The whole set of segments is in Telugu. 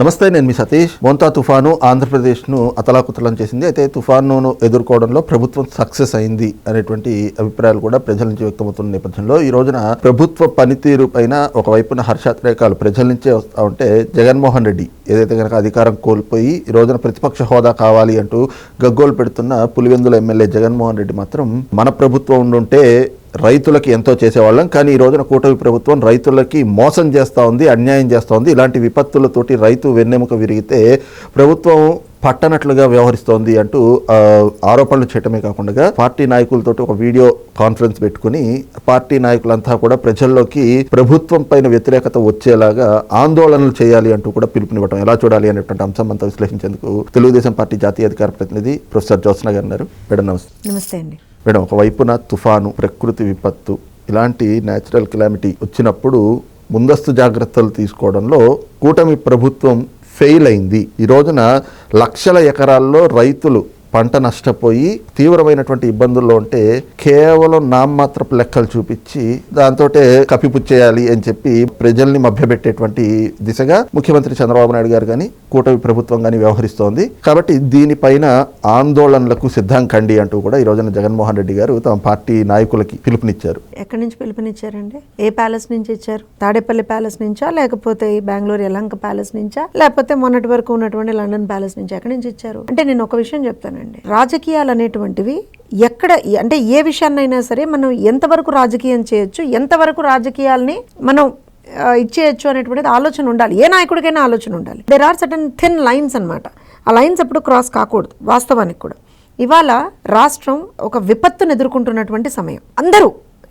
నమస్తే నేను మీ సతీష్. మోంతా తుఫాను ఆంధ్రప్రదేశ్ను అతలాకుతలం చేసింది. అయితే తుఫాను ఎదుర్కోవడంలో ప్రభుత్వం సక్సెస్ అయింది అనేటువంటి అభిప్రాయాలు కూడా ప్రజల నుంచి వ్యక్తమవుతున్న నేపథ్యంలో ఈ రోజున ప్రభుత్వ పనితీరు పైన ఒకవైపున హర్షాతిరేకాలు ప్రజల నుంచే వస్తా ఉంటే జగన్మోహన్ రెడ్డి ఏదైతే కనుక అధికారం కోల్పోయి ఈ రోజున ప్రతిపక్ష హోదా కావాలి అంటూ గగ్గోలు పెడుతున్న పులివెందుల ఎమ్మెల్యే జగన్మోహన్ రెడ్డి మాత్రం మన ప్రభుత్వం ఉండుంటే రైతులకి ఎంతో చేసేవాళ్ళం. కానీ ఈ రోజున కూటమి ప్రభుత్వం రైతులకి మోసం చేస్తూ ఉంది అన్యాయం చేస్తూ ఉంది. ఇలాంటి విపత్తులతోటి రైతు వెన్నెముక విరిగితే ప్రభుత్వం పట్టనట్లుగా వ్యవహరిస్తోంది అంటూ ఆరోపణలు చేయటమే కాకుండా పార్టీ నాయకులతో ఒక వీడియో కాన్ఫరెన్స్ పెట్టుకుని పార్టీ నాయకులంతా కూడా ప్రజల్లోకి ప్రభుత్వం పైన వ్యతిరేకత వచ్చేలాగా ఆందోళనలు చేయాలి అంటూ కూడా పిలుపునివ్వటం ఎలా చూడాలి అనేటువంటి అంశం అంతా విశ్లేషించేందుకు తెలుగుదేశం పార్టీ జాతీయ అధికార ప్రతినిధి ప్రొఫెసర్ జ్యోత్స్న గారు మేడం నమస్తే. నమస్తే అండి. మేడం ఒకవైపున తుఫాను ప్రకృతి విపత్తు ఇలాంటి న్యాచురల్ కెలామిటీ వచ్చినప్పుడు ముందస్తు జాగ్రత్తలు తీసుకోవడంలో కూటమి ప్రభుత్వం ఫెయిల్ అయింది. ఈ రోజున లక్షల ఎకరాల్లో రైతులు పంట నష్టపోయి తీవ్రమైనటువంటి ఇబ్బందుల్లో ఉంటే కేవలం నామమాత్రపు లెక్కలు చూపించి దాంతో కప్పిపుచ్చేయాలి అని చెప్పి ప్రజల్ని మభ్యపెట్టేటువంటి దిశగా ముఖ్యమంత్రి చంద్రబాబు నాయుడు గారు కానీ కూటమి ప్రభుత్వం కానీ వ్యవహరిస్తోంది. కాబట్టి దీనిపైన ఆందోళనలకు సిద్ధం కండి అంటూ కూడా ఈ రోజున జగన్మోహన్ రెడ్డి గారు తమ పార్టీ నాయకులకి పిలుపునిచ్చారు. ఎక్కడి నుంచి పిలుపునిచ్చారండి? ఏ ప్యాలెస్ నుంచి ఇచ్చారు? తాడేపల్లి ప్యాలెస్ నుంచా లేకపోతే బెంగళూరు ఎలంక ప్యాలెస్ నుంచా లేకపోతే మొన్నటి వరకు ఉన్నటువంటి లండన్ ప్యాలెస్ నుంచి? ఎక్కడి నుంచి ఇచ్చారు? అంటే నేను ఒక విషయం చెప్తాను అండి రాజకీయాలు అనేటువంటివి ఎక్కడ అంటే ఏ విషయాన్నైనా సరే మనం ఎంతవరకు రాజకీయం చేయొచ్చు ఎంతవరకు రాజకీయాల్ని మనం ఇచ్చేయచ్చు అనేటువంటిది ఆలోచన ఉండాలి. ఏ నాయకుడికైనా ఆలోచన ఉండాలి. There are certain thin lines అనమాట ఆ లైన్స్ ఎప్పుడు క్రాస్ కాకూడదు వాస్తవానికి కూడా. ఇవాళ రాష్ట్రం ఒక విపత్తును ఎదుర్కొంటున్నటువంటి సమయం. అందరూ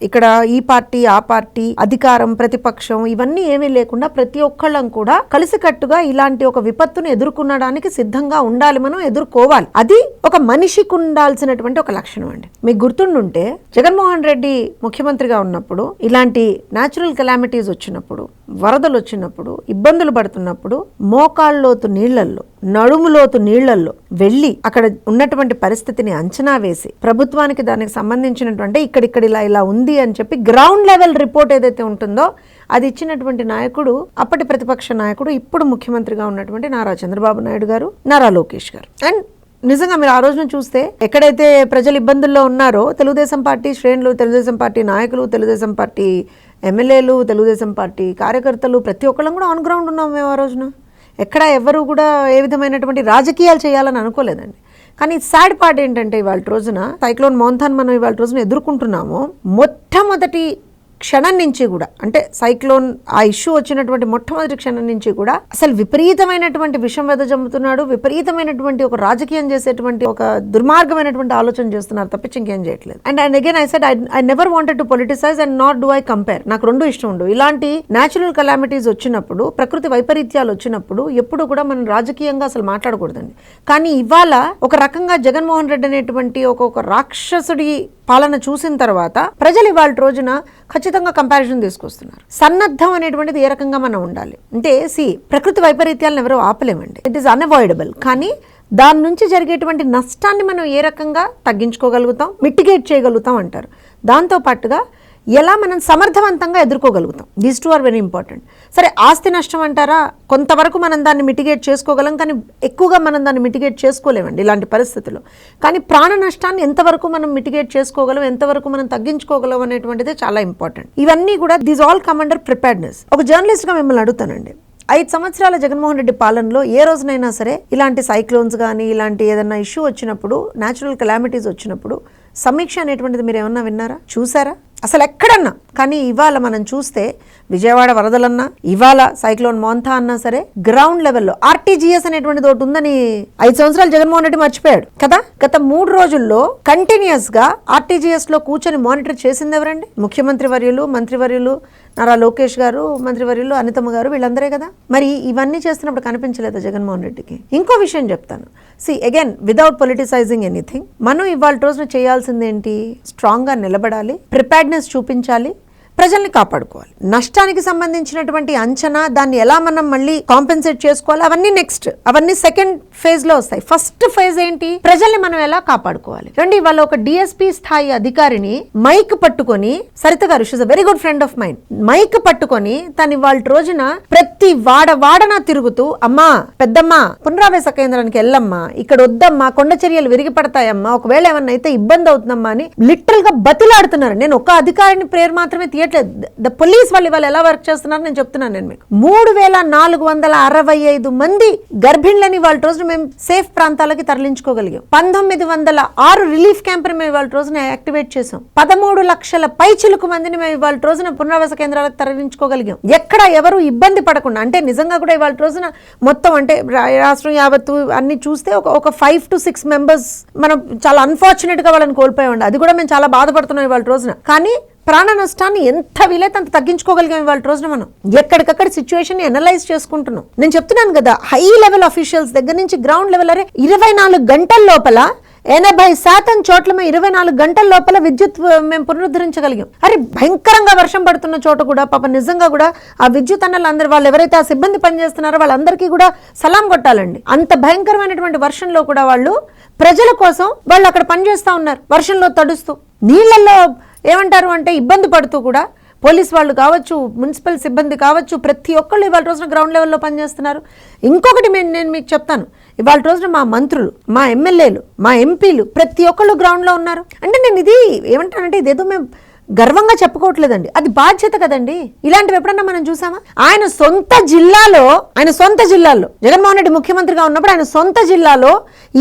ఇక్కడ ఈ పార్టీ ఆ పార్టీ అధికారం ప్రతిపక్షం ఇవన్నీ ఏమీ లేకుండా ప్రతి ఒక్కళ్ళం కూడా కలిసికట్టుగా ఇలాంటి ఒక విపత్తును ఎదుర్కొనడానికి సిద్ధంగా ఉండాలి మనం ఎదుర్కోవాలి. అది ఒక మనిషికి ఉండాల్సినటువంటి ఒక లక్షణం అండి. మీకు గుర్తుండుంటే జగన్మోహన్ రెడ్డి ముఖ్యమంత్రిగా ఉన్నప్పుడు ఇలాంటి న్యాచురల్ కెలామిటీస్ వచ్చినప్పుడు వరదలు వచ్చినప్పుడు ఇబ్బందులు పడుతున్నప్పుడు మోకాళ్ళలోతు నీళ్ళల్లో నడుములోతు నీళ్ళల్లో వెళ్ళి అక్కడ ఉన్నటువంటి పరిస్థితిని అంచనా వేసి ప్రభుత్వానికి దానికి సంబంధించినటువంటి ఇక్కడిక్కడ ఇలా ఇలా ఉంది అని చెప్పి గ్రౌండ్ లెవెల్ రిపోర్ట్ ఏదైతే ఉంటుందో అది ఇచ్చినటువంటి నాయకుడు అప్పటి ప్రతిపక్ష నాయకుడు ఇప్పుడు ముఖ్యమంత్రిగా ఉన్నటువంటి నారా చంద్రబాబు నాయుడు గారు నారా లోకేష్ గారు. అండ్ నిజంగా మీరు ఆ రోజున చూస్తే ఎక్కడైతే ప్రజలు ఇబ్బందుల్లో ఉన్నారో తెలుగుదేశం పార్టీ శ్రేణులు తెలుగుదేశం పార్టీ నాయకులు తెలుగుదేశం పార్టీ ఎమ్మెల్యేలు తెలుగుదేశం పార్టీ కార్యకర్తలు ప్రతి ఒక్కళ్ళం కూడా ఆన్ గ్రౌండ్ ఉన్నాం మేము ఆ రోజున. ఎక్కడ ఎవరు కూడా ఏ విధమైనటువంటి రాజకీయాలు చేయాలని అనుకోలేదండి. కానీ సాడ్ పార్ట్ ఏంటంటే ఇవాళ రోజున సైక్లోన్ మోన్థాన్ మనం ఇవాళ రోజున ఎదుర్కొంటున్నాము. మొట్టమొదటి క్షణం నుంచి కూడా అంటే సైక్లోన్ ఆ ఇష్యూ వచ్చినటువంటి మొట్టమొదటి క్షణం నుంచి కూడా అసలు విపరీతమైనటువంటి విషం వెదజమ్ముతున్నాడు విపరీతమైనటువంటి ఒక రాజకీయం చేసేటువంటి ఒక దుర్మార్గమైనటువంటి ఆలోచన చేస్తున్నారు తప్పించి ఇంకేం చేయట్లేదు. And and again I said I never wanted to politicise and not do I compare నాకు రెండు ఇష్టం ఉండు. ఇలాంటి న్యాచురల్ కలామిటీస్ వచ్చినప్పుడు ప్రకృతి వైపరీత్యాలు వచ్చినప్పుడు ఎప్పుడు కూడా మనం రాజకీయంగా అసలు మాట్లాడకూడదండి. కానీ ఇవాళ ఒక రకంగా జగన్మోహన్ రెడ్డి అనేటువంటి ఒక రాక్షసుడి పాలన చూసిన తర్వాత ప్రజలు ఇవాళ రోజున ఖచ్చితంగా కంపారిజన్ తీసుకొస్తున్నారు. సన్నద్ధం అనేటువంటిది ఏ రకంగా మనం ఉండాలి? అంటే సి ప్రకృతి వైపరీత్యాలను ఎవరో ఆపలేమండి. ఇట్ ఈస్ అన్అవాయిడబుల్ కానీ దాని నుంచి జరిగేటువంటి నష్టాన్ని మనం ఏ రకంగా తగ్గించుకోగలుగుతాం? మిటిగేట్ చేయగలుగుతాం అంటారు. దాంతో పాటుగా ఎలా మనం సమర్థవంతంగా ఎదుర్కోగలుగుతాం? These two are very important సరే ఆస్తి నష్టం అంటారా? కొంతవరకు మనం దాన్ని మిటిగేట్ చేసుకోగలం కానీ ఎక్కువగా మనం దాన్ని మిటిగేట్ చేసుకోలేమండి ఇలాంటి పరిస్థితుల్లో. కానీ ప్రాణ నష్టాన్ని ఎంతవరకు మనం మిటిగేట్ చేసుకోగలం ఎంతవరకు మనం తగ్గించుకోగలం అనేటువంటిదే చాలా ఇంపార్టెంట్ ఇవన్నీ కూడా these all come under preparedness ఒక జర్నలిస్ట్గా మిమ్మల్ని అడుగుతానండి. ఐదు సంవత్సరాల జగన్మోహన్ రెడ్డి పాలనలో ఏ రోజునైనా సరే ఇలాంటి సైక్లోన్స్ కానీ ఇలాంటి ఏదైనా ఇష్యూ వచ్చినప్పుడు న్యాచురల్ కెలామిటీస్ వచ్చినప్పుడు సమీక్ష అనేటువంటిది మీరు ఏమన్నా విన్నారా? చూసారా? అసలు ఎక్కడన్నా కానీ ఇవాళ మనం చూస్తే విజయవాడ వరదలన్నా ఇవాళ సైక్లోన్ మోంథా అన్నా సరే గ్రౌండ్ లెవెల్లో ఆర్టీజీఎస్ అనేటువంటిది ఒకటి ఉందని ఐదు సంవత్సరాలు జగన్మోహన్ రెడ్డి మర్చిపోయాడు. కదా? గత మూడు రోజుల్లో కంటిన్యూస్గా ఆర్టీజీఎస్లో కూర్చొని మానిటర్ చేసింది ఎవరండి? ముఖ్యమంత్రి వర్యులు మంత్రివర్యులు నారా లోకేష్ గారు మంత్రివర్యులు అనితమ్మ గారు వీళ్ళందరే కదా? మరి ఇవన్నీ చేస్తున్నప్పుడు కనిపించలేదు జగన్మోహన్ రెడ్డికి? ఇంకో విషయం చెప్తాను. See again without politicising anything మనం ఇవాళ రోజున చేయాల్సింది ఏంటి నిలబడాలి ప్రిపేర్డ్నెస్ చూపించాలి ప్రజల్ని కాపాడుకోవాలి. నష్టానికి సంబంధించినటువంటి అంచనా దాన్ని ఎలా మనం మళ్ళీ కాంపెన్సేట్ చేసుకోవాలి? అవన్నీ నెక్స్ట్ అవన్నీ సెకండ్ ఫేజ్లో వస్తాయి. ఫస్ట్ ఫేజ్ ఏంటి? ప్రజల్ని మనం ఎలా కాపాడుకోవాలి? రండి వాళ్ళ ఒక డిఎస్పీ స్థాయి అధికారిని మైక్ పట్టుకొని Saritha garu she's a very good friend of mind mike పట్టుకొని తను వాళ్ళ రోజున ప్రతి వాడ వాడన తిరుగుతూ అమ్మా పెద్దమ్మా పునరావేశ కేంద్రానికి వెళ్ళమ్మా ఇక్కడ వద్దమ్మా కొండ చర్యలు విరిగి పడతాయమ్మా ఒకవేళ ఏమన్నా అయితే ఇబ్బంది అవుతుందమ్మా అని లిటరల్గా బతిలాడుతున్నారు. నేను ఒక అధికారిని ప్రేయర్ మాత్రమే చేయట్లేదు ద పోలీస్ వాళ్ళు ఇవాళ ఎలా వర్క్ చేస్తున్నారు నేను చెప్తున్నాను నేను మీకు. మూడు వేల నాలుగు వందల అరవై ఐదు మంది గర్భిణులని వాళ్ళ రోజున మేము సేఫ్ ప్రాంతాలకి తరలించుకోగలిగాం. పంతొమ్మిది వందల ఆరు రిలీఫ్ క్యాంపుని మేము వాళ్ళ రోజున యాక్టివేట్ చేసాం పదమూడు లక్షల పైచిలుకు మందిని మేము ఇవాళ రోజున పునరావాస కేంద్రాలకు తరలించుకోగలిగాం. ఎక్కడ ఎవరు ఇబ్బంది పడకుండా అంటే నిజంగా కూడా ఇవాళ రోజున మొత్తం అంటే రా- రాష్ట్రం యావత్తు అన్ని చూస్తే ఒక ఒక ఫైవ్ టు సిక్స్ మెంబర్స్ మనం చాలా అన్ఫార్చునేట్గా వాళ్ళని కోల్పోయామండి. అది కూడా మేము చాలా బాధపడుతున్నాం ఇవాళ రోజున. కానీ ప్రాణ నష్టాన్ని ఎంత వీలైతే అంత తగ్గించుకోగలిగాం ఇవాళ రోజున మనం. ఎక్కడికక్కడ సిచ్యువేషన్ ఎనలైజ్ అనలైజ్ చేసుకుంటున్నాం. నేను చెప్తున్నాను కదా హై లెవెల్ అఫీషియల్స్ దగ్గర నుంచి గ్రౌండ్ లెవెల్ అరే ఇరవై నాలుగు గంటల లోపల ఎనభై శాతం చోట్ల మేము ఇరవై నాలుగు గంటల లోపల విద్యుత్ మేము పునరుద్ధరించగలిగాం. అరే భయంకరంగా వర్షం పడుతున్న చోట కూడా పాప నిజంగా కూడా ఆ విద్యుత్ అన్నలు అందరు వాళ్ళు ఎవరైతే ఆ సిబ్బంది పనిచేస్తున్నారో వాళ్ళందరికీ కూడా సలాం కొట్టాలండి. అంత భయంకరమైనటువంటి వర్షంలో కూడా వాళ్ళు ప్రజల కోసం వాళ్ళు అక్కడ పనిచేస్తూ ఉన్నారు. వర్షంలో తడుస్తూ నీళ్ళల్లో ఏమంటారు అంటే ఇబ్బంది పడుతూ కూడా పోలీస్ వాళ్ళు కావచ్చు మున్సిపల్ సిబ్బంది కావచ్చు ప్రతి ఒక్కళ్ళు ఇవాళ రోజున గ్రౌండ్ లెవెల్లో పనిచేస్తున్నారు. ఇంకొకటి నేను మీకు చెప్తాను. ఇవాళ రోజున మా మంత్రులు మా ఎమ్మెల్యేలు మా ఎంపీలు ప్రతి ఒక్కళ్ళు గ్రౌండ్లో ఉన్నారు. అంటే నేను ఇది ఏమంటానంటే ఇదేదో మేము గర్వంగా చెప్పుకోవట్లేదండి. అది బాధ్యత కదండి. ఇలాంటివి ఎప్పుడన్నా మనం చూసామా? ఆయన సొంత జిల్లాలో ఆయన సొంత జిల్లాలో జగన్మోహన్ రెడ్డి ముఖ్యమంత్రిగా ఉన్నప్పుడు ఆయన సొంత జిల్లాలో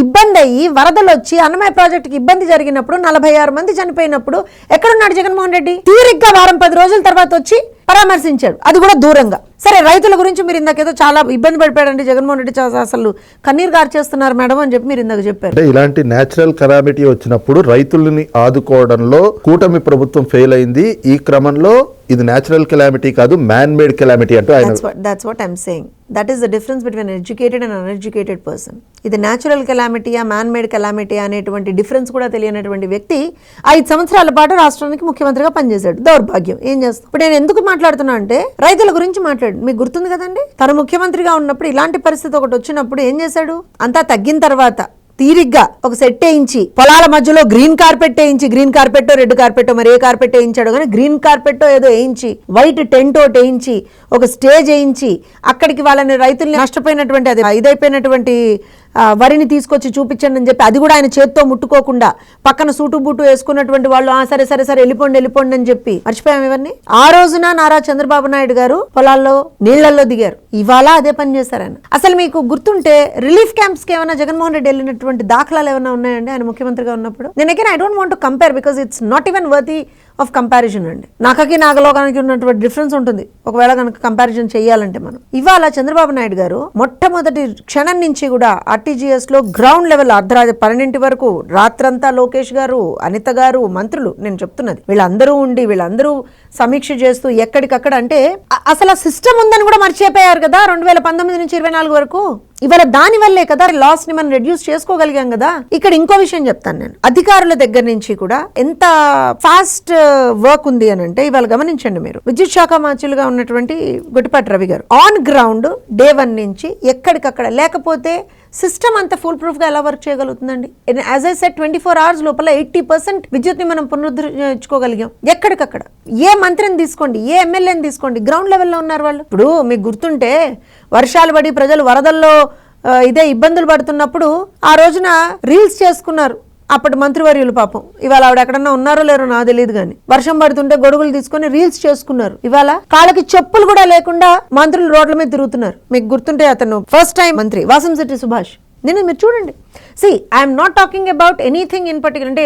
ఇబ్బంది అయ్యి వరదలు వచ్చి అన్నమయ్య ప్రాజెక్టుకి ఇబ్బంది జరిగినప్పుడు నలభై ఆరు మంది చనిపోయినప్పుడు ఎక్కడున్నాడు జగన్మోహన్ రెడ్డి? తీరిగ్గా వారం పది రోజుల తర్వాత వచ్చి పరామర్శించాడు. అది కూడా దూరంగా. సరే రైతుల గురించి మీరు ఇందాకేదో చాలా ఇబ్బంది పడిపోయాడండి జగన్మోహన్ రెడ్డి అసలు కన్నీరు గార్చేస్తున్నారు మేడం అని చెప్పి మీరు ఇందాక చెప్పారు. అంటే ఇలాంటి నేచురల్ కెలామిటీ వచ్చినప్పుడు రైతులని ఆదుకోవడంలో కూటమి ప్రభుత్వం ఫెయిల్ అయింది. ఈ క్రమంలో ఇది న్యాచురల్ కెలామిటీ కాదు మ్యాన్ మేడ్ కెలామిటీ అంటూ ఆయన that's what what I'm saying that is the difference between educated and uneducated person ఇది న్యాచురల్ కెలామిటీయా మ్యాన్ మేడ్ కెలామిటీ అనేటువంటి డిఫరెన్స్ కూడా తెలియనటువంటి వ్యక్తి ఐదు సంవత్సరాల పాటు రాష్ట్రానికి ముఖ్యమంత్రిగా పనిచేశాడు. దౌర్భాగ్యం. ఏం చేస్తాం? ఇప్పుడు నేను ఎందుకు మాట్లాడుతున్నా అంటే రైతుల గురించి మాట్లాడు. మీకు గుర్తుంది కదండి? తను ముఖ్యమంత్రిగా ఉన్నప్పుడు ఇలాంటి పరిస్థితి ఒకటి వచ్చినప్పుడు ఏం చేశాడు? అంతా తగ్గిన తర్వాత తీరిగ్గా ఒక సెట్ వేయించి పొలాల మధ్యలో గ్రీన్ కార్పెట్ వేయించి గ్రీన్ కార్పెట్ రెడ్ కార్పెట్ మరి ఏ కార్పెట్ వేయించాడో కానీ గ్రీన్ కార్పెట్ ఏదో వేయించి వైట్ టెంట్ ఒకటి వేయించి ఒక స్టేజ్ వేయించి అక్కడికి వాళ్ళని రైతుల్ని నష్టపోయినటువంటి అది ఇదైపోయినటువంటి వరిని తీసుకొచ్చి చూపించండి అని చెప్పి అది కూడా ఆయన చేత్తో ముట్టుకోకుండా పక్కన సూటు బూటు వేసుకున్నటువంటి వాళ్ళు ఆ సరే సరే సరే వెళ్ళిపోండి వెళ్ళిపోండి అని చెప్పి మర్చిపోయాం ఇవన్నీ. ఆ రోజున నారా చంద్రబాబు నాయుడు గారు పొలాల్లో నీళ్ళలో దిగారు. ఇవాళ అదే పని చేశారు ఆయన. అసలు మీకు గుర్తుంటే రిలీఫ్ క్యాంప్స్కి ఏమైనా జగన్మోహన్ రెడ్డి వెళ్ళినటువంటి దాఖలాలు ఏమైనా ఉన్నాయండి? ఆయన ముఖ్యమంత్రిగా ఉన్నప్పుడు? నేను again I don't want to compare because it's not even worthy of comparison అండి. నాకకి నాగలోకానికి ఉన్నటువంటి డిఫరెన్స్ ఉంటుంది. ఒకవేళ కనుక కంపారిజన్ చేయాలంటే మనం. ఇవాళ చంద్రబాబు నాయుడు గారు మొట్టమొదటి క్షణం నుంచి కూడా ఆర్టీజీఎస్లో గ్రౌండ్ లెవెల్ అర్ధరాత్రి పన్నెండింటి వరకు రాత్రంతా లోకేష్ గారు అనిత గారు మంత్రులు నేను చెప్తున్నది. వీళ్ళందరూ ఉండి వీళ్ళందరూ సమీక్ష చేస్తూ ఎక్కడికక్కడ అంటే అసలు ఆ సిస్టమ్ ఉందని కూడా మర్చిపోయారు కదా రెండు వేల పంతొమ్మిది నుంచి ఇరవై నాలుగు వరకు? ఇవాళ దాని వల్లే కదా లాస్ని మనం రెడ్యూస్ చేసుకోగలిగాం కదా? ఇక్కడ ఇంకో విషయం చెప్తాను నేను. అధికారుల దగ్గర నుంచి కూడా ఎంత ఫాస్ట్ వర్క్ uh, ఉంది అని అంటే ఇవాళ గమనించండి మీరు. విద్యుత్ శాఖ మంత్రులుగా ఉన్నటువంటి గుడిపాటి రవి గారు ఆన్ గ్రౌండ్ డే వన్ నుంచి ఎక్కడికక్కడ లేకపోతే సిస్టమ్ అంత ఫుల్ ప్రూఫ్గా ఎలా work చేయగలుగుతుందండి? As I said twenty four hours లోపల ఎయిటీ పర్సెంట్ విద్యుత్ని మనం పునరుద్ధరించుకోగలిగాం. ఎక్కడికక్కడ? ఏ మంత్రిని తీసుకోండి? ఏ ఎమ్మెల్యేని తీసుకోండి? గ్రౌండ్ లెవెల్లో ఉన్నారు వాళ్ళు. ఇప్పుడు మీకు గుర్తుంటే వర్షాలు పడి ప్రజలు వరదల్లో ఇదే ఇబ్బందులు పడుతున్నప్పుడు ఆ రోజున రీల్స్ చేసుకున్నారు. అప్పటి మంత్రివర్యులు పాపం. ఇవాళ ఆవిడ ఎక్కడన్నా ఉన్నారో లేరో నాకు తెలియదు కానీ వర్షం పడుతుంటే గొడుగులు తీసుకొని రీల్స్ చేసుకున్నారు. ఇవాళ కాళ్ళకి చెప్పులు కూడా లేకుండా మంత్రులు రోడ్ల మీద తిరుగుతున్నారు. మీకు గుర్తుంటే అతను ఫస్ట్ టైం మంత్రి వాసంశెట్టి సుభాష్. నేను మీరు చూడండి. See I'm not talking about anything in particular అంటే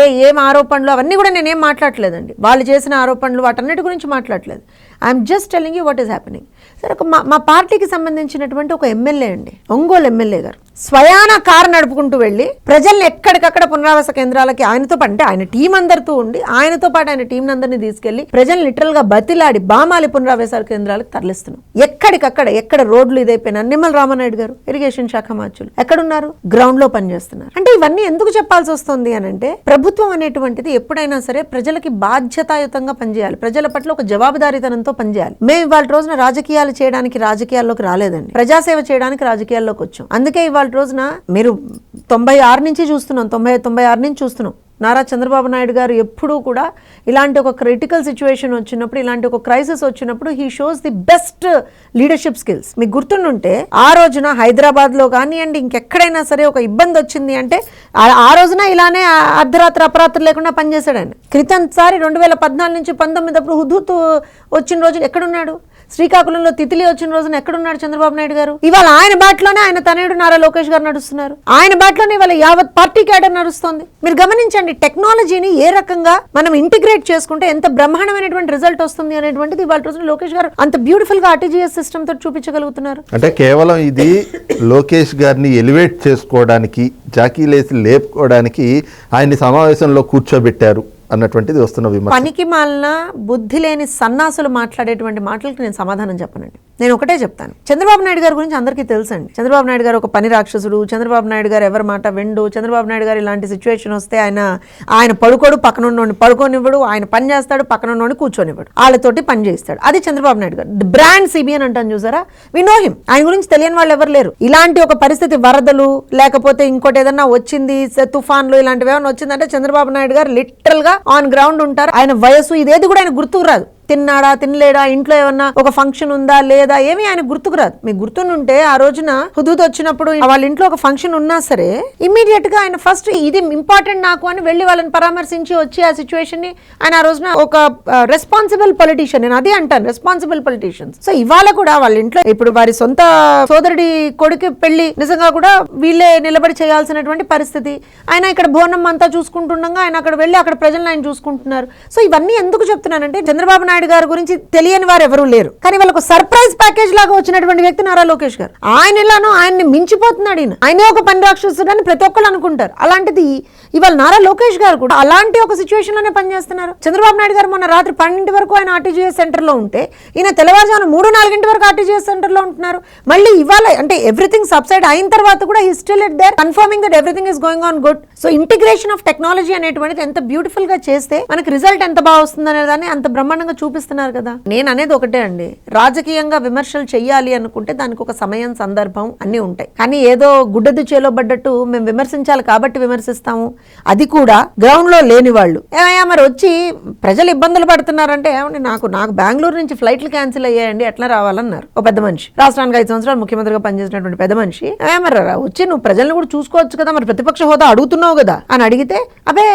ఏ ఏం ఆరోపణలు అవన్నీ కూడా నేనేం మాట్లాడలేదండి వాళ్ళు చేసిన ఆరోపణలు వాటన్నిటి గురించి మాట్లాడలేదు I'm just telling you what is happening సరే ఒక మా మా పార్టీకి సంబంధించినటువంటి ఒక ఎమ్మెల్యే అండి. ఒంగోలు ఎమ్మెల్యే గారు. స్వయాన కారు నడుపుకుంటూ వెళ్ళి ప్రజల్ని ఎక్కడికక్కడ పునరావాస కేంద్రాలకి ఆయనతో పాటు అంటే ఆయన టీం అందరితో ఉండి ఆయనతో పాటు ఆయన టీం అందరినీ తీసుకెళ్ళి ప్రజల్ని లిటరల్గా బతిలాడి బామాలి పునరావాస కేంద్రాలకు తరలిస్తున్నాం. ఎక్కడికక్కడ ఎక్కడ రోడ్లు ఇదైపోయినా నిమ్మల రామనాయుడు గారు ఇరిగేషన్ శాఖ మార్చులు ఎక్కడున్నారు? గ్రౌండ్లో పనిచేస్తున్నారు. అంటే ఇవన్నీ ఎందుకు చెప్పాల్సి వస్తుంది అని అంటే ప్రభుత్వం అనేటువంటిది ఎప్పుడైనా సరే ప్రజలకి బాధ్యతాయుతంగా పనిచేయాలి. ప్రజల పట్ల ఒక జవాబుదారీతనంతో పనిచేయాలి. మేము ఇవాళ రోజున రాజకీయాలు చేయడానికి రాజకీయాల్లోకి రాలేదండి. ప్రజాసేవ చేయడానికి రాజకీయాల్లోకి వచ్చాం. అందుకే ఇవాళ రోజున మీరు తొంభై ఆరు నుంచి చూస్తున్నాం. తొంభై తొంభై ఆరు నుంచి చూస్తున్నాం. నారా చంద్రబాబు నాయుడు గారు ఎప్పుడూ కూడా ఇలాంటి ఒక క్రిటికల్ సిచ్యువేషన్ వచ్చినప్పుడు ఇలాంటి ఒక క్రైసిస్ వచ్చినప్పుడు he shows the best leadership skills మీకు గుర్తుండుంటే ఆ రోజున హైదరాబాద్లో కానివ్వండి ఇంకెక్కడైనా సరే ఒక ఇబ్బంది వచ్చింది అంటే ఆ- రోజున ఇలానే అర్ధరాత్రి అపరాత్రి లేకుండా పనిచేశాడు ఆయన. క్రితం సారి రెండు వేల పద్నాలుగు నుంచి పంతొమ్మిది అప్పుడు హుదూత్ వచ్చిన రోజు ఎక్కడున్నాడు? శ్రీకాకుళంలో తితిలి వచ్చిన రోజున ఎక్కడున్నాడు చంద్రబాబు నాయుడు గారు? ఇవాళ ఆయన బాటలోనే ఆయన తనయుడు నారా లోకేష్ గారు నడుస్తున్నారు. ఆయన బాటలోనే ఇవాళ యావత్ పార్టీ క్యాడర్ నడుస్తుంది. మీరు గమనించండి టెక్నాలజీని ఏ రకంగా మనం ఇంటిగ్రేట్ చేసుకుంటే ఎంత బ్రహ్మాండమైనటువంటి రిజల్ట్ వస్తుంది అనేటువంటిది ఇవాళ రోజున లోకేష్ గారు అంత బ్యూటిఫుల్గా ఆర్టీజీఎస్ సిస్టమ్తో చూపించగలుగుతున్నారు. అంటే కేవలం ఇది లోకేష్ గారిని ఎలివేట్ చేసుకోవడానికి జాకీలేసి లేపుకోవడానికి ఆయన్ని సమావేశంలో కూర్చోబెట్టారు. అన్నటువంటిది వస్తున్న విమర్శ. పనికి మాలిన బుద్ధి లేని సన్నాసులు మాట్లాడేటువంటి మాటలకు నేను సమాధానం చెప్పనండి. నేను ఒకటే చెప్తాను. చంద్రబాబు నాయుడు గారి గురించి అందరికీ తెలుసండి. చంద్రబాబు నాయుడు గారు ఒక పని రాక్షసుడు. చంద్రబాబు నాయుడు గారు ఎవరి మాట వెండు. చంద్రబాబు నాయుడు గారు ఇలాంటి సిచ్యువేషన్ వస్తే ఆయన ఆయన పడుకోడు పక్కన ఉన్నోడిని పడుకోనివ్వడు. ఆయన పని చేస్తాడు పక్కన ఉన్నోడిని కూర్చొనివ్వడు. వాళ్ళతోటి పని చేస్తాడు అది చంద్రబాబు నాయుడు గారు. బ్రాండ్ సిబిఎన్ అంటాను చూసారా? వి నో హిమ్ ఆయన గురించి తెలియని వాళ్ళు ఎవరు లేరు. ఇలాంటి ఒక పరిస్థితి వరదలు లేకపోతే ఇంకోటి ఏదన్నా వచ్చింది తుఫాన్లు ఇలాంటివి ఏమైనా వచ్చిందంటే చంద్రబాబు నాయుడు గారు లిటరల్గా ఆన్ గ్రౌండ్ ఉంటారు. ఆయన వయసు ఇదేది కూడా ఆయన గుర్తుకు రాదు. తిన్నాడా తినలేడా ఇంట్లో ఏమన్నా ఒక ఫంక్షన్ ఉందా లేదా ఏమీ ఆయన గుర్తుకు రాదు. మీకు గుర్తుంటే ఆ రోజున హుదూద్ వచ్చినప్పుడు వాళ్ళ ఇంట్లో ఒక ఫంక్షన్ ఉన్నా సరే ఇమీడియట్గా ఆయన ఫస్ట్ ఇది ఇంపార్టెంట్ నాకు అని వెళ్ళి వాళ్ళని పరామర్శించి వచ్చి ఆ సిచ్యువేషన్ని ఆయన ఆ రోజున ఒక రెస్పాన్సిబుల్ పొలిటీషియన్ నేను అదే అంటాను రెస్పాన్సిబుల్ పొలిటీషియన్స్ సో ఇవాళ కూడా వాళ్ళ ఇంట్లో ఇప్పుడు వారి సొంత సోదరుడి కొడుకు పెళ్ళి నిజంగా కూడా వీళ్ళే నిలబడి చేయాల్సినటువంటి పరిస్థితి. ఆయన ఇక్కడ భోనం అంతా చూసుకుంటుండగా ఆయన అక్కడ వెళ్ళి అక్కడ ప్రజలను ఆయన చూసుకుంటున్నారు. సో ఇవన్నీ ఎందుకు చెప్తున్నానంటే చంద్రబాబు నాయుడు గారి గురించి తెలియని వారు ఎవరూ లేరు. కానీ వాళ్ళకు సర్ప్రైజ్ ప్యాకేజ్ లాగా వచ్చినటువంటి వ్యక్తి నారా లోకేష్ గారు. ఆయన ఇలానో ఆయన్ని మించిపోతున్నాడు ఈయన. ఆయనే ఒక పని రాక్షసుడు అని ప్రతి ఒక్కరు అనుకుంటారు. అలాంటిది ఇవాళ నారా లోకేష్ గారు కూడా అలాంటి ఒక సిచ్యువేషన్లోనే పనిచేస్తున్నారు. చంద్రబాబు నాయుడు గారు మొన్న రాత్రి పన్నెండు వరకు ఆయన ఆర్టీజీఎస్ సెంటర్లో ఉంటే ఈయన తెల్లవారుజామున మూడు నాలుగింటి వరకు ఆర్టీజీఎస్ సెంటర్లో ఉంటున్నారు. మళ్ళీ ఇవాళ అంటే ఎవ్రీథింగ్ సబ్సైడ్ అయిన తర్వాత కూడా ఈ still it there confirming that everything is going on good so integration of technology అనేటువంటిది ఎంత బ్యూటిఫుల్గా చేస్తే మనకి రిజల్ట్ ఎంత బాగా వస్తుంది అనే దాన్ని అంత బ్రహ్మాండంగా చూపిస్తున్నారు కదా. నేను అనేది ఒకటే అండి. రాజకీయంగా విమర్శలు చెయ్యాలి అనుకుంటే దానికి ఒక సమయం సందర్భం అన్నీ ఉంటాయి. కానీ ఏదో గుడ్డది చేలో పడ్డట్టు మేము విమర్శించాలి కాబట్టి విమర్శిస్తాము. అది కూడా గ్రౌండ్లో లేని వాళ్ళు. ఏమయ్యా మరి వచ్చి ప్రజలు ఇబ్బందులు పడుతున్నారంటే ఏమండి నాకు నాకు బెంగళూరు నుంచి ఫ్లైట్లు క్యాన్సిల్ అయ్యాయండి ఎట్లా రావాలన్నారు? ఒక పెద్ద మనిషి. రాష్ట్రానికి ఐదు సంవత్సరాలు ముఖ్యమంత్రిగా పనిచేసినటువంటి పెద్ద మనిషి "ఏ మరి వచ్చి నువ్వు ప్రజల్ని కూడా చూసుకోవచ్చు కదా మరి ప్రతిపక్ష హోదా అడుగుతున్నావు కదా అని అడిగితే అబే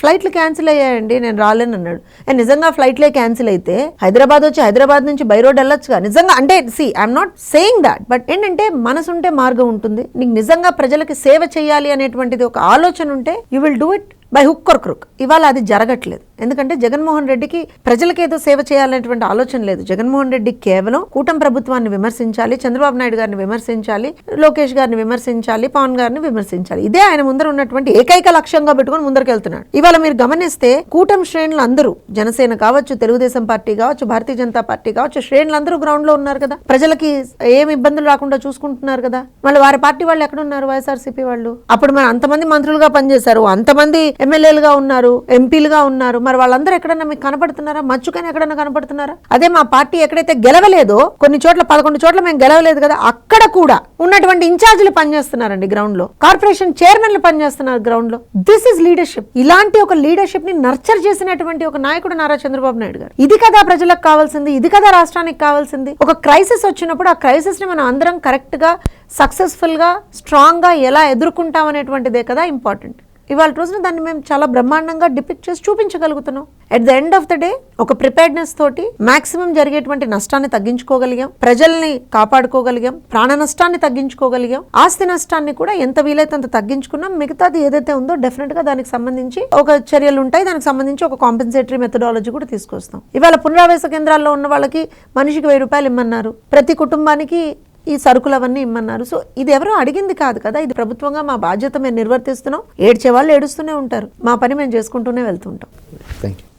ఫ్లైట్లు క్యాన్సిల్ అయ్యాయండి నేను రాలేను అన్నాడు నిజంగా ఫ్లైట్లే క్యాన్సిల్ అయితే హైదరాబాద్ వచ్చి హైదరాబాద్ నుంచి బై రోడ్ వెళ్ళొచ్చుగా. నిజంగా అంటే see I'm not saying that but ఏంటంటే మనసుంటే మార్గం ఉంటుంది. నీకు నిజంగా ప్రజలకి సేవ చేయాలి అనేటువంటిది ఒక ఆలోచన ఉంటే you will do it by hook or crook ఇవాళ అది జరగట్లేదు. ఎందుకంటే జగన్మోహన్ రెడ్డికి ప్రజలకేదో సేవ చేయాలనేటువంటి ఆలోచన లేదు. జగన్మోహన్ రెడ్డి కేవలం కూటమి ప్రభుత్వాన్ని విమర్శించాలి చంద్రబాబు నాయుడు గారిని విమర్శించాలి లోకేష్ గారిని విమర్శించాలి పవన్ గారిని విమర్శించాలి. ఇదే ఆయన ముందర ఉన్నటువంటి ఏకైక లక్ష్యంగా పెట్టుకొని ముందరకెళ్తున్నాడు. ఇవాళ మీరు గమనిస్తే కూటమి శ్రేణులు అందరూ జనసేన కావచ్చు తెలుగుదేశం పార్టీ కావచ్చు భారతీయ జనతా పార్టీ కావచ్చు శ్రేణులు అందరూ గ్రౌండ్లో ఉన్నారు కదా. ప్రజలకి ఏం ఇబ్బందులు రాకుండా చూసుకుంటున్నారు కదా. మళ్ళీ వారి పార్టీ వాళ్ళు ఎక్కడ ఉన్నారు వైఎస్ఆర్సీపీ వాళ్ళు. అప్పుడు మరి అంతమంది మంత్రులుగా పనిచేశారు. అంతమంది ఎమ్మెల్యేలుగా ఉన్నారు ఎంపీలుగా ఉన్నారు. మరి వాళ్ళందరూ ఎక్కడన్నా మీకు కనపడుతున్నారా? మచ్చుకైనా ఎక్కడన్నా కనపడుతున్నారా? అదే మా పార్టీ ఎక్కడైతే గెలవలేదో కొన్ని చోట్ల పదకొండు చోట్ల మేము గెలవలేదు కదా అక్కడ కూడా ఉన్నటువంటి ఇన్ఛార్జీలు పనిచేస్తున్నారండి గ్రౌండ్లో కార్పొరేషన్ చైర్మన్లు పనిచేస్తున్నారు గ్రౌండ్లో దిస్ ఇస్ లీడర్షిప్ ఇలాంటి ఒక లీడర్షిప్ని నర్చర్ చేసినటువంటి ఒక నాయకుడు నారా చంద్రబాబు నాయుడు గారు. ఇది కదా ప్రజలకు కావాల్సింది ఇది కదా రాష్ట్రానికి కావాల్సింది. ఒక క్రైసిస్ వచ్చినప్పుడు ఆ క్రైసిస్ని మనం అందరం కరెక్ట్గా సక్సెస్ఫుల్గా స్ట్రాంగ్గా ఎలా ఎదుర్కొంటాం అనేటువంటిదే కదా ఇంపార్టెంట్ ఇవాళ రోజున దాన్ని మేము చాలా బ్రహ్మాండంగా డిపిక్ట్ చేసి చూపించగలుగుతున్నాం. At the end of the day ఒక ప్రిపేర్డ్నెస్ తోటి మాక్సిమం జరిగేటువంటి నష్టాన్ని తగ్గించుకోగలిగాం. ప్రజల్ని కాపాడుకోగలిగాం. ప్రాణ నష్టాన్ని తగ్గించుకోగలిగాం. ఆస్తి నష్టాన్ని కూడా ఎంత వీలైతే అంత తగ్గించుకున్నాం. మిగతాది ఏదైతే ఉందో డెఫినెట్గా దానికి సంబంధించి ఒక చర్యలు ఉంటాయి. దానికి సంబంధించి ఒక కాంపెన్సేటరీ మెథడాలజీ కూడా తీసుకొస్తాం. ఇవాళ పునరావాస కేంద్రాల్లో ఉన్న వాళ్ళకి మనిషికి వెయ్యి రూపాయలు ఇమ్మన్నారు. ప్రతి కుటుంబానికి ఈ సరుకులు అవన్నీ ఇమ్మన్నారు. సో ఇది ఎవరో అడిగింది కాదు కదా. ఇది ప్రభుత్వంగా మా బాధ్యత మేము నిర్వర్తిస్తున్నాం. ఏడ్చే వాళ్ళు ఏడుస్తూనే ఉంటారు. మా పని మేము చేసుకుంటూనే వెళ్తుంటాం థ్యాంక్ యూ